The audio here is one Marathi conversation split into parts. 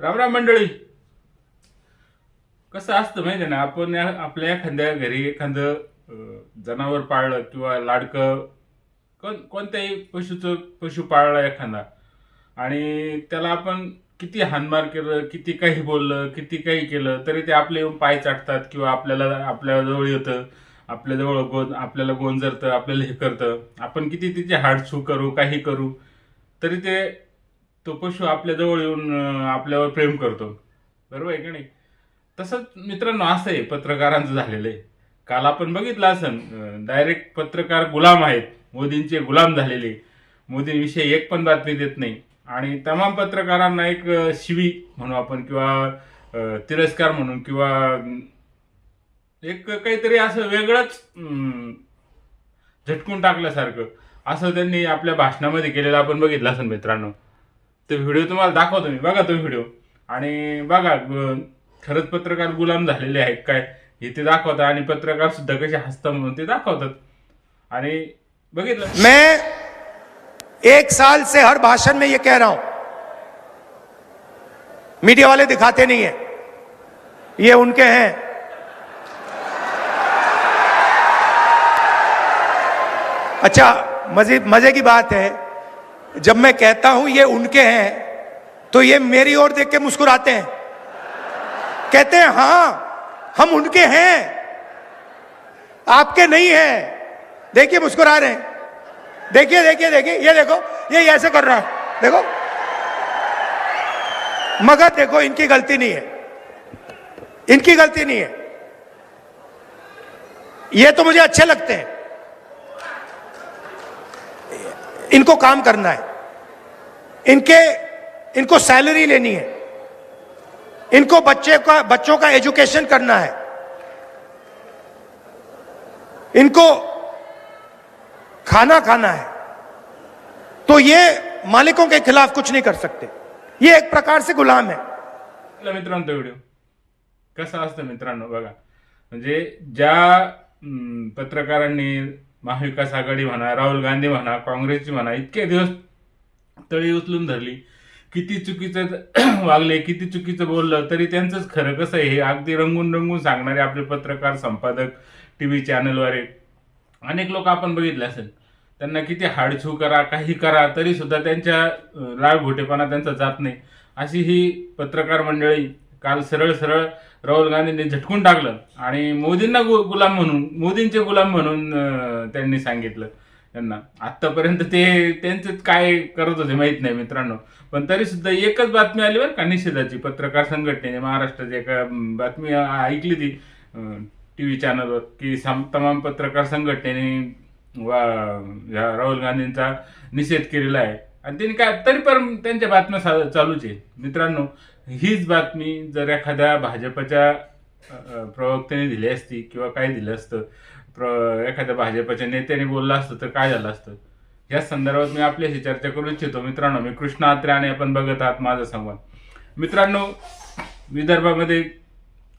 रामराम मंडळी. कसं असतं माहिती आहे ना आपण या- आपल्या एखाद्या घरी एखादं जनावर पाळलं किंवा लाडकं कोण कोणत्याही पशुचं पशु पाळलं एखादा आणि त्याला आपण किती हानमार केलं किती काही बोललं किती काही केलं तरी ते आपले येऊन पाय चाटतात किंवा आपल्याला आपल्याजवळ येतं आपल्याजवळ गोंद आपल्याला गोंजरतं आपल्याला हे करतं. आपण किती तिचे हाडछू करू काही करू तरी ते तो पशु आपल्या जवळ येऊन आपल्यावर प्रेम करतो. बरोबर आहे की नाही? तसंच मित्रांनो असं आहे पत्रकारांचं झालेलं आहे. काल आपण बघितलं असन डायरेक्ट पत्रकार गुलाम आहेत. मोदींचे गुलाम झालेले. मोदींविषयी एक पण बातमी देत नाही. आणि तमाम पत्रकारांना एक शिवी म्हणू आपण किंवा तिरस्कार म्हणून किंवा एक काहीतरी असं वेगळंच झटकून टाकल्यासारखं. असं त्यांनी आपल्या भाषणामध्ये केलेलं आपण बघितलं असेल मित्रांनो. ते व्हिडिओ तुम्हाला दाखवतो मी. बघा तो व्हिडिओ. आणि बघा खरंच पत्रकार गुलाम झालेले आहेत काय हे ते दाखवतात आणि पत्रकार सुद्धा कसे हसतात म्हणून ते दाखवतात. आणि बघितलं? मैं एक साल से हर भाषण में ये कह रहा हूं। मीडिया वाले दिखाते नहीं है। ये उनके हैं। अच्छा मजे मजे की बात है। जब मैं कहता हूँ ये उनके हैं तो ये मेरी ओर देख के मुस्कुराते हैं। कहते हैं, हाँ, हम उनके हैं। आपके नहीं हैं। देखिए, मुस्कुरा रहे हैं। देखिए देखिए देखिए, ये देखो, ये ऐसे कर रहा है। देखो। मगर देखो, इनकी गलती नहीं है। इनकी गलती नहीं है। ये तो मुझे अच्छे लगते हैं। इनको काम करना है। इनके इनको सैलरी लेनी है। इनको बच्चे का बच्चों का एजुकेशन करना है। इनको खाना खाना है। तो ये मालिकों के खिलाफ कुछ नहीं कर सकते। ये एक प्रकार से गुलाम है। तो व्हिडिओ कसं असतं मित्रांनो बघा. म्हणजे ज्या हम्म, पत्रकारांनी महाविकास आघाडी म्हणा राहुल गांधी म्हणा काँग्रेसची म्हणा इतके दिवस तळी उचलून धरली. किती चुकीचं वागले किती चुकीचं बोललं तरी त्यांचंच खरं कसं आहे हे अगदी रंगून रंगून सांगणारे आपले पत्रकार संपादक टी व्ही चॅनलवाले. अनेक लोक आपण बघितले असेल. त्यांना किती हाडछू करा काही करा तरी सुद्धा त्यांच्या अं, घोटेपणा त्यांचा जात नाही. अशी ही पत्रकार मंडळी काल सरळ सरळ राहुल गांधींनी झटकून टाकलं. आणि मोदींना गु गुलाम म्हणून मोदींचे गुलाम म्हणून त्यांनी सांगितलं त्यांना. आतापर्यंत ते त्यांचं काय करत होते माहीत नाही मित्रांनो. पण तरी सुद्धा एकच बातमी आली बरं का निषेधाची. पत्रकार संघटनेने महाराष्ट्राची एका बातमी ऐकली ती टी व्ही चॅनलवर की सम तमाम पत्रकार संघटनेने वा राहुल गांधींचा निषेध केलेला आहे. आणि त्यांनी काय तरी पण त्यांच्या बातम्या सा- चालूच आहे. मित्रांनो हीच बातमी जर एखाद्या भाजपच्या प्रवक्त्याने दिली असती किंवा काय दिलं असतं प्र एखाद्या भाजपच्या नेत्याने बोललं असतं तर काय झालं असतं? या संदर्भात मी आपल्याशी चर्चा करू इच्छितो. मित्रांनो मी कृष्णा आत्रे आणि आपण बघत आहात माझा संवाद. मित्रांनो विदर्भामध्ये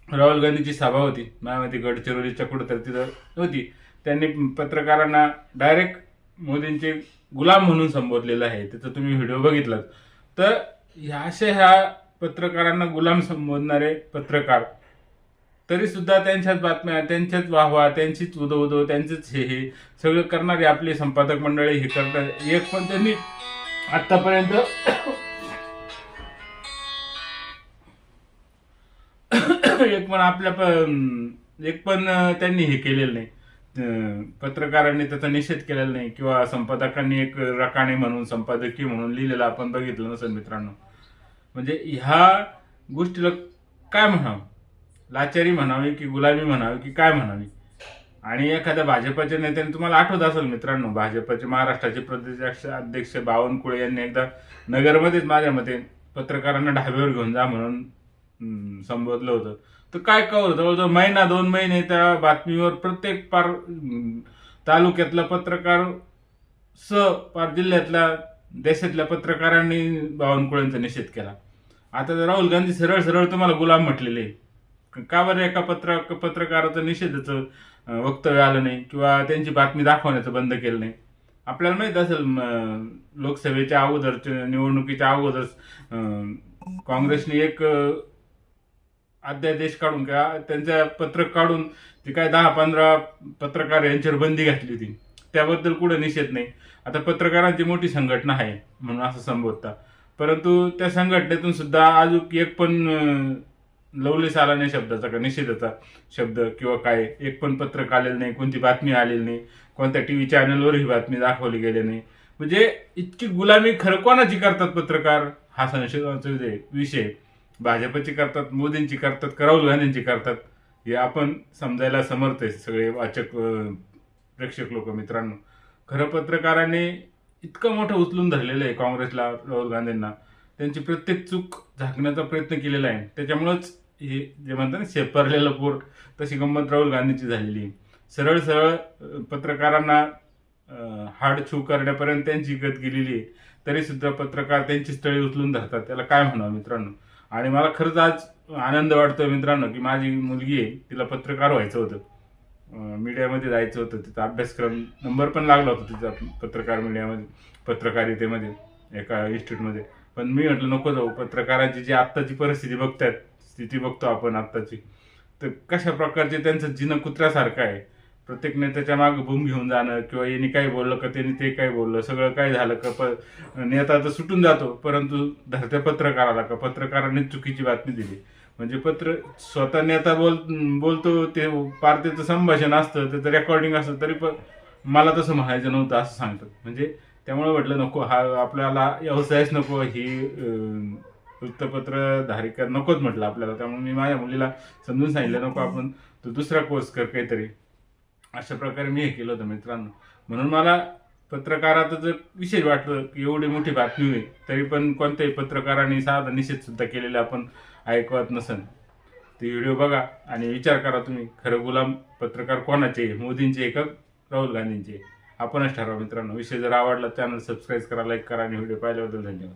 राहुल गांधीची सभा होती. मायावती गडचिरोलीच्या कुठं तर तिथं होती. त्यांनी पत्रकारांना डायरेक्ट मोदींचे गुलाम म्हणून संबोधलेलं आहे. त्याचा तुम्ही व्हिडिओ बघितलात. तर ह्या अशा ह्या पत्रकारांना गुलाम संबोधणारे पत्रकार. तरी सुद्धा त्यांच्याच बातम्या त्यांच्याच वाहवा त्यांचीच उदो उदो त्यांचेच हे हे सगळं करणारे आपले संपादक मंडळी हे करतात. एक पण त्यांनी आतापर्यंत एक पण आपल्या प- एक पण त्यांनी हे केलेलं नाही. पत्रकारांनी त्याचा निषेध केलेला नाही किंवा संपादकांनी एक रकाणे म्हणून संपादकीय म्हणून लिहिलेलं आपण बघितलं नसेल मित्रांनो. म्हणजे ह्या गोष्टीला काय म्हणावं? लाचारी म्हणावी की गुलामी म्हणावी की काय म्हणावी? आणि एखाद्या भाजपच्या नेत्याने तुम्हाला आठवत असेल मित्रांनो भाजपचे महाराष्ट्राचे प्रदेश अध्यक्ष बावनकुळे यांनी एकदा नगरमध्येच माझ्या मते पत्रकारांना ढाब्यावर घेऊन जा म्हणून संबोधलं होतं. तर काय कवर जवळजवळ महिना दोन महिने त्या बातमीवर प्रत्येक पार तालुक्यातला पत्रकार स पार जिल्ह्यातल्या देशातल्या पत्रकारांनी बावनकुळेंचा निषेध केला. आता तर राहुल गांधी सरळ सरळ तुम्हाला गुलाम म्हटलेले का बरं एका पत्र पत्रकाराचं निषेधाचं वक्तव्य आलं नाही किंवा त्यांची बातमी दाखवण्याचं बंद केलं नाही? आपल्याला माहीत असेल लोकसभेच्या अगोदर निवडणुकीच्या अगोदर अं, काँग्रेसने एक अध्यादेश काढून किंवा त्यांच्या पत्रक काढून ते काय दहा पंधरा पत्रकार यांच्यावर बंदी घातली होती. त्याबद्दल कुठं निषेध नाही. आता पत्रकारांची मोठी संघटना आहे म्हणून असं संबोधता. परंतु त्या संघटनेतून सुद्धा अजून एक पण लवलेस आला नाही शब्दाचा का निषेधाचा शब्द किंवा काय एक पण पत्रक आलेलं नाही कोणती बातमी आलेली नाही कोणत्या टी व्ही चॅनलवर ही बातमी दाखवली गेली नाही. म्हणजे इतकी गुलामी खरं कोणाची करतात पत्रकार? हा संशोधनाचा विषय- विषय भाजपची करतात मोदींची करतात राहुल गांधींची करतात हे आपण समजायला समर्थ आहे सगळे वाचक प्रेक्षक लोक मित्रांनो. खरं पत्रकारांनी इतकं मोठं उचलून धरलेलं आहे काँग्रेसला राहुल गांधींना. त्यांची प्रत्येक चूक झाकण्याचा प्रयत्न केलेला आहे. त्याच्यामुळंच हे जे म्हणतात ना शेपरलेलं पोट तशी गंमत राहुल गांधीची झालेली आहे. सरळ सरळ पत्रकारांना हाड छू करण्यापर्यंत त्यांची गत गेलेली आहे. तरी सुद्धा पत्रकार त्यांची स्थळी उचलून धरतात. त्याला काय म्हणावं मित्रांनो? आणि मला खरंच आज आनंद वाटतोय मित्रांनो की माझी मुलगी आहे तिला पत्रकार व्हायचं होतं. मीडियामध्ये जायचं होतं तिचा अभ्यासक्रम नंबर पण लागला होता तिचा पत्रकार मीडियामध्ये पत्रकारितेमध्ये एका इन्स्टिट्यूटमध्ये. पण मी म्हटलं नको जाऊ पत्रकारांची जी आत्ताची परिस्थिती बघतात स्थिती बघतो आपण आत्ताची. तर कशा प्रकारचे त्यांचं जिनं कुत्र्यासारखं आहे प्रत्येक नेत्याच्या मागं भूम घेऊन जाणं किंवा यांनी काय बोललं का त्यांनी ते काय बोललं सगळं काय झालं का प नेता तर सुटून जातो परंतु धरत्या पत्रकाराला का पत्रकारांनी चुकीची बातमी दिली. म्हणजे पत्र स्वतः नेता बोल बोलतो ते पार संभाषण असतं त्याचं रेकॉर्डिंग असतं तरी पण मला तसं म्हणायचं नव्हतं असं सांगतात. म्हणजे त्यामुळे म्हटलं नको हा आपल्याला व्यवसायच नको ही वृत्तपत्र धारिका नकोच म्हटलं आपल्याला. त्यामुळे मी माझ्या मुलीला समजून सांगितलं नको आपण तू दुसरा कोर्स कर काहीतरी. अशा प्रकारे मी हे केलं होतं मित्रांनो. म्हणून मला पत्रकाराचं जर विशेष वाटलं की एवढी मोठी बातमी होईल तरी पण कोणत्याही पत्रकारांनी साधा निषेध सुद्धा केलेला आपण ऐकवत नसन. ते व्हिडिओ बघा आणि विचार करा तुम्ही खरं गुलाम पत्रकार कोणाचे मोदींचे एकक राहुल गांधींचे आपणच ठरवा मित्रांनो. विषय जर आवडला चॅनल सबस्क्राईब करा लाईक करा आणि व्हिडिओ पाहिल्याबद्दल धन्यवाद.